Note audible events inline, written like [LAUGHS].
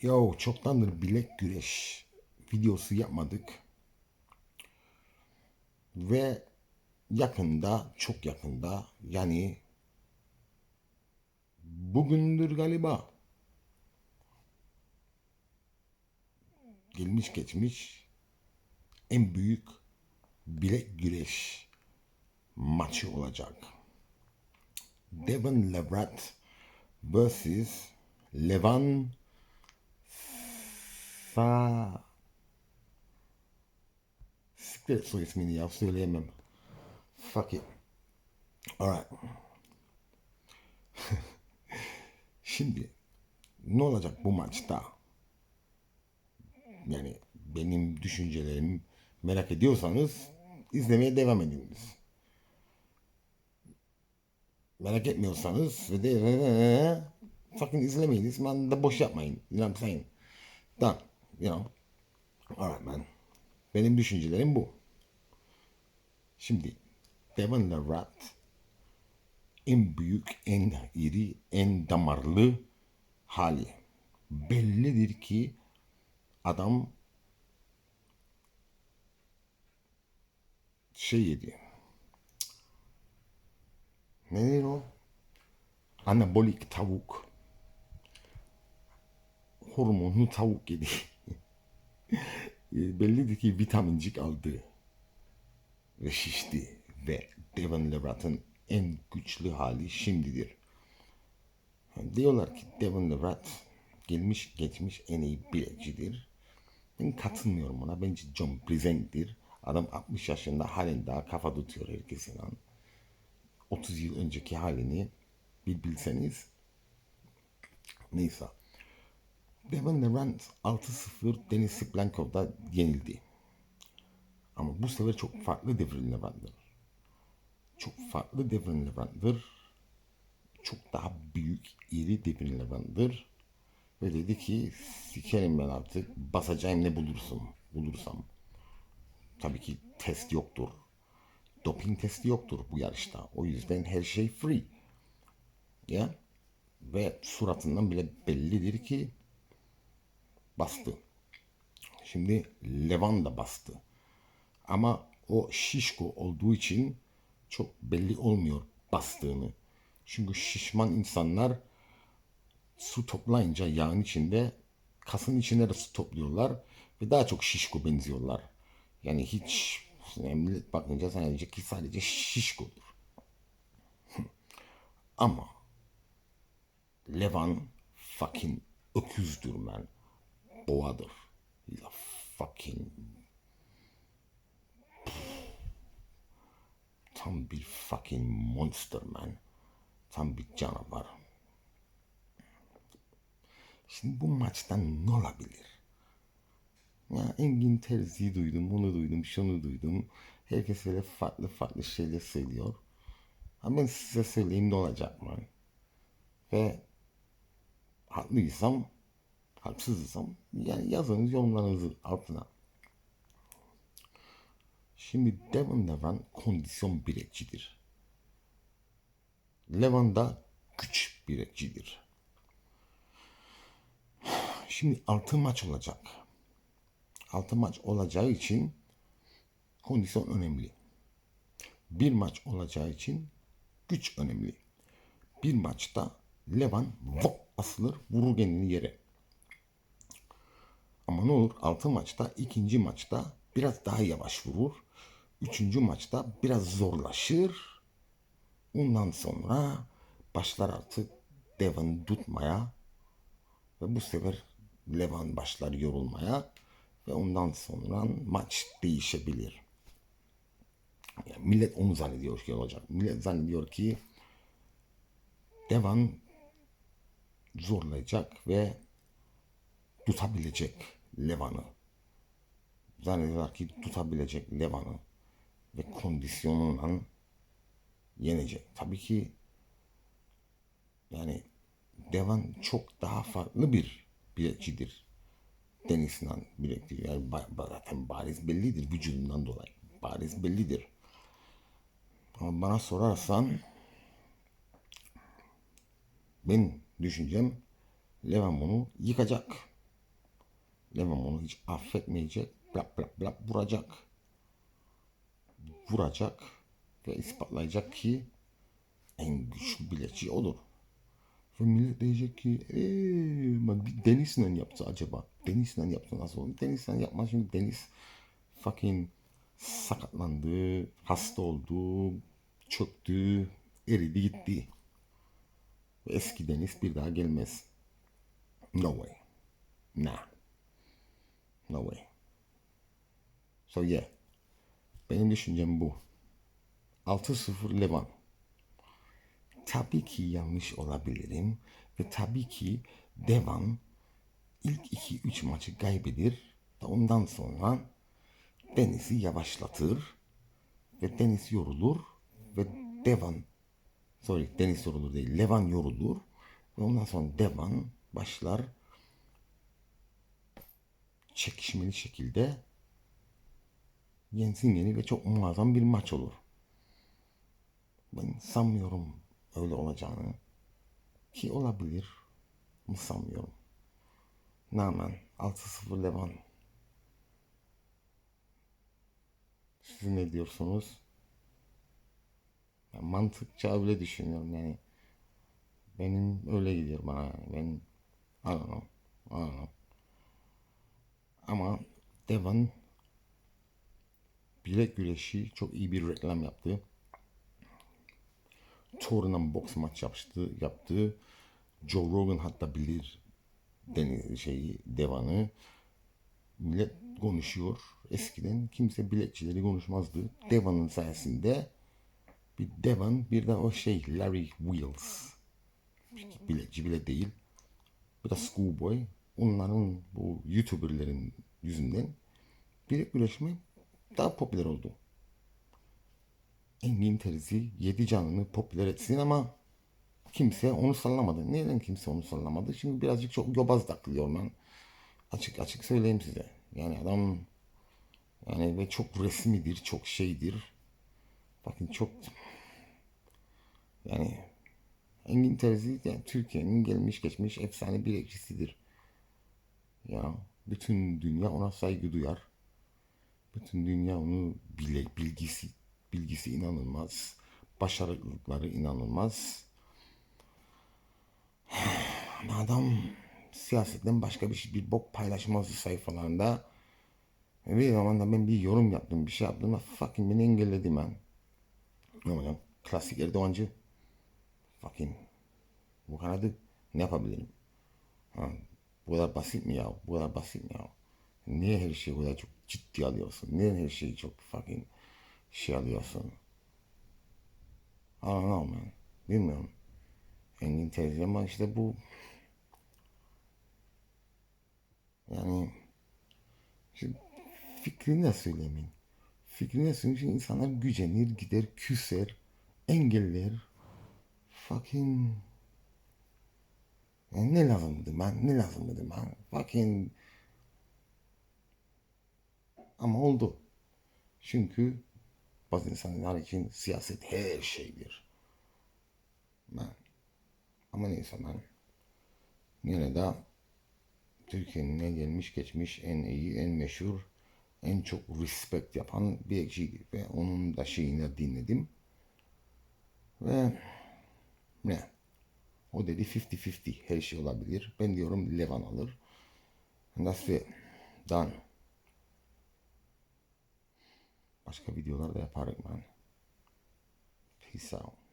Yo çoktandır bilek güreş videosu yapmadık. Ve yakında, çok yakında yani bugündür galiba gelmiş geçmiş en büyük bilek güreş maçı olacak. Devon Levrat vs. Levan Fa... Siktir soy ismini ya söyleyemem. Fuck it. Alright. [LAUGHS] Şimdi ne olacak bu maçta? Yani benim düşüncelerimi merak ediyorsanız izlemeye devam ediniz. Merak etmiyorsanız ve de fucking izlemeyiniz. Ben de boş yapmayın. I'm saying? Done. You know. Alright man. Benim düşüncelerim bu. Şimdi Devon Rat en büyük, en iri, en damarlı hali. Bellidir ki adam şey yedi. Nedir o? Anabolik tavuk. Hormonlu tavuk yedi. E, bellidir ki vitamincik aldı. Ve şişti. Ve Devon Levrat'ın en güçlü hali şimdidir. Diyorlar ki Devon Levrat gelmiş geçmiş en iyi bilekçidir. Ben katılmıyorum ona. Bence John Brzezinski'dir. Adam 60 yaşında halen daha kafa tutuyor herkesin an. 30 yıl önceki halini bir bilseniz. Neyse. Devon Levant 6-0 Denis Siplankov'da yenildi. Ama bu sefer çok farklı Devon Levant'dır. Çok farklı Devon Levant'dır. Çok daha büyük, iri Devon Levant'dır. Ve dedi ki sikerim ben artık basacağım ne bulursam. Bulursam. Tabii ki test yoktur. Doping testi yoktur bu yarışta. O yüzden her şey free. Ya. Ve suratından bile bellidir ki bastı. Şimdi Levan da bastı. Ama o şişko olduğu için çok belli olmuyor bastığını. Çünkü şişman insanlar su toplayınca yağın içinde kasın içine de su topluyorlar ve daha çok şişko benziyorlar. Yani hiç millet bakınca sadece ki sadece şişkodur. Ama Levan fucking öküzdür man. Boğadır. He's a fucking tam bir fucking monster man. Tam bir canavar. Şimdi bu maçtan ne olabilir? Ya Engin Terzi'yi duydum, bunu duydum, şunu duydum. Herkes böyle farklı farklı şeyler söylüyor. Ama ben size söyleyeyim ne olacak mı? Ve haklıysam, haksızsam yani yazınız yorumlarınızı altına. Şimdi Devon Levan kondisyon bilekçidir. Levan da güç bilekçidir. Şimdi altı maç olacak. Altı maç olacağı için kondisyon önemli. Bir maç olacağı için güç önemli. Bir maçta Levan vok asılır vurur kendini yere. Ne olur altı maçta ikinci maçta biraz daha yavaş vurur. Üçüncü maçta biraz zorlaşır. Ondan sonra başlar artık Devon tutmaya ve bu sefer Levan başlar yorulmaya ve ondan sonra maç değişebilir. Yani millet onu zannediyor ki olacak. Millet zannediyor ki Devan zorlayacak ve tutabilecek Levan'ı. Zannediyorlar ki tutabilecek Levan'ı ve kondisyonunla yenecek. Tabii ki yani Devan çok daha farklı bir biletçidir. Deniz'den bilektir. Yani zaten bariz bellidir vücudundan dolayı. Bariz bellidir. Ama bana sorarsan ben düşüncem Levan bunu yıkacak. Levan onu hiç affetmeyecek. Blap blap blap vuracak. Vuracak ve ispatlayacak ki en güçlü biletçi olur. Ve millet diyecek ki eee bir Deniz'le yaptı acaba. Deniz'le yaptı nasıl olur? Deniz'le yapmaz çünkü Deniz fucking sakatlandı, hasta oldu, çöktü, eridi gitti. Ve eski Deniz bir daha gelmez. No way. Nah. No way. So yeah. Benim düşüncem bu. 6-0 Levan. Tabii ki yanlış olabilirim ve tabii ki Devan ilk 2-3 maçı kaybeder ve ondan sonra Deniz'i yavaşlatır ve Deniz yorulur ve Devan sorry Deniz yorulur değil Levan yorulur ve ondan sonra Devan başlar çekişmeli şekilde yensin yeni ve çok muazzam bir maç olur. Ben sanmıyorum öyle olacağını. Ki olabilir. Ama sanmıyorum. Namen 6-0 Levan. Siz ne diyorsunuz? Ben mantıkça öyle düşünüyorum yani. Benim öyle gidiyor bana. yani. Ben I don't know. I. Ama Devon bilek güreşi çok iyi bir reklam yaptı. Torun'un boks maç yaptı, yaptı. Joe Rogan hatta bilir deniz şeyi Devan'ı. Millet konuşuyor. Eskiden kimse biletçileri konuşmazdı. Devan'ın sayesinde bir Devan bir de o şey Larry Wheels. Biletçi bile değil. Bir de Schoolboy. Onların bu YouTuber'lerin yüzünden bilek güreşme daha popüler oldu. Engin Terzi yedi canını popüler etsin ama kimse onu sallamadı. Neden kimse onu sallamadı? Şimdi birazcık çok yobaz takılıyor ben. Açık açık söyleyeyim size. Yani adam yani ve çok resmidir, çok şeydir. Bakın çok yani Engin Terzi yani Türkiye'nin gelmiş geçmiş efsane bir ekşisidir. Ya bütün dünya ona saygı duyar. Bütün dünya onu bile bilgisi bilgisi inanılmaz. Başarılıkları inanılmaz. [SIGHS] Adam siyasetten başka bir şey, bir bok paylaşmazdı sayfalarında. Bir zaman da ben bir yorum yaptım, bir şey yaptım da fucking beni engelledi ben. Ne yapacağım? Klasik Erdoğancı. Fucking. Bu kanadı ne yapabilirim? Ha, bu kadar basit mi ya? Bu kadar basit mi ya? Niye her şeyi bu kadar çok ciddi alıyorsun? Niye her şeyi çok fucking şey alıyorsun? I don't know man. Bilmiyorum. Engin teyze ama işte bu yani şimdi fikrini de söylemeyin. Fikrini de. Şimdi insanlar gücenir, gider, küser, engeller. Fucking yani ne lazımdı ben? Ne lazımdı ben? Fucking ama oldu. Çünkü bazı insanlar için siyaset her şeydir. Ben. Ama neyse ben. Yine de Türkiye'nin en gelmiş geçmiş en iyi, en meşhur, en çok respect yapan bir ekşiydi. Ve onun da şeyini dinledim. Ve ne? O dedi 50-50 her şey olabilir. Ben diyorum Levan alır. İt. Done. Başka videolar da yaparım ben. Peace out.